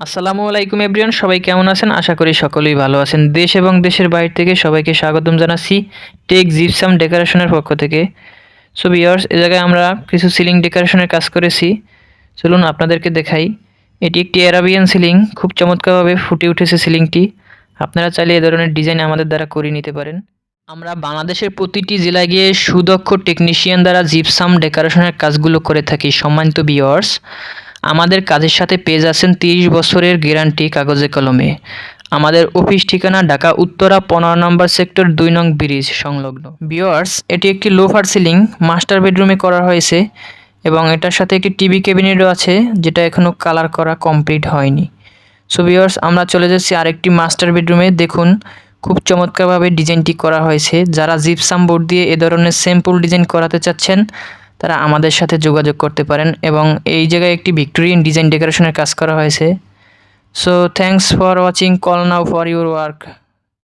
আসসালামু আলাইকুম, এভরিওয়ান। সবাই কেমন আছেন? আশা করি সকলেই ভালো আছেন। দেশ এবং দেশের বাইরে থেকে সবাইকে স্বাগতম জানাচ্ছি টেক জিপসাম ডেকোরেশনের পক্ষ থেকে। সো বিয়ার্স এ জায়গায় আমরা কিছু সিলিং ডেকোরেশনের কাজ করেছি। চলুন আপনাদেরকে দেখাই। এটি একটি অ্যারাবিয়ান সিলিং খুব চমৎকারভাবে ফুটে উঠেছে সিলিংটি আপনারা চাইলে এ ধরনের ডিজাইন আমাদের দ্বারা করিয়ে নিতে পারেন। আমরা বাংলাদেশের প্রতিটি জেলায় গিয়ে সুদক্ষ টেকনিশিয়ান দ্বারা জিপসাম ডেকোরেশনের কাজগুলো করে থাকি, সম্মানিত বিয়ার্স আমাদের কাজের সাথে পেয়ে যাচ্ছেন তিরিশ বছরের গ্যারান্টি কাগজে কলমে। আমাদের অফিস ঠিকানা ঢাকা উত্তরা পনেরো নম্বর সেক্টর দুই নং ব্রিজ সংলগ্ন। বিয়ার্স এটি একটি লোফার সিলিং, মাস্টার বেডরুমে করা হয়েছে এবং এটার সাথে একটি টিভি ক্যাবিনেটও আছে, যেটা এখনও কালার করা কমপ্লিট হয়নি। সো ভিউয়ার্স, আমরা চলে যাচ্ছি আরেকটি মাস্টার বেডরুমে। দেখুন, খুব চমৎকারভাবে ডিজাইনটি করা হয়েছে। যারা জিপসাম বোর্ড দিয়ে এ ধরনের সিম্পল ডিজাইন করাতে চাচ্ছেন তারা আমাদের সাথে যোগাযোগ করতে পারেন এবং এই জায়গায় একটি ভিক্টোরিয়ান ডিজাইন ডেকোরেশনের কাজ করা হয়েছে। So thanks for watching call now for your work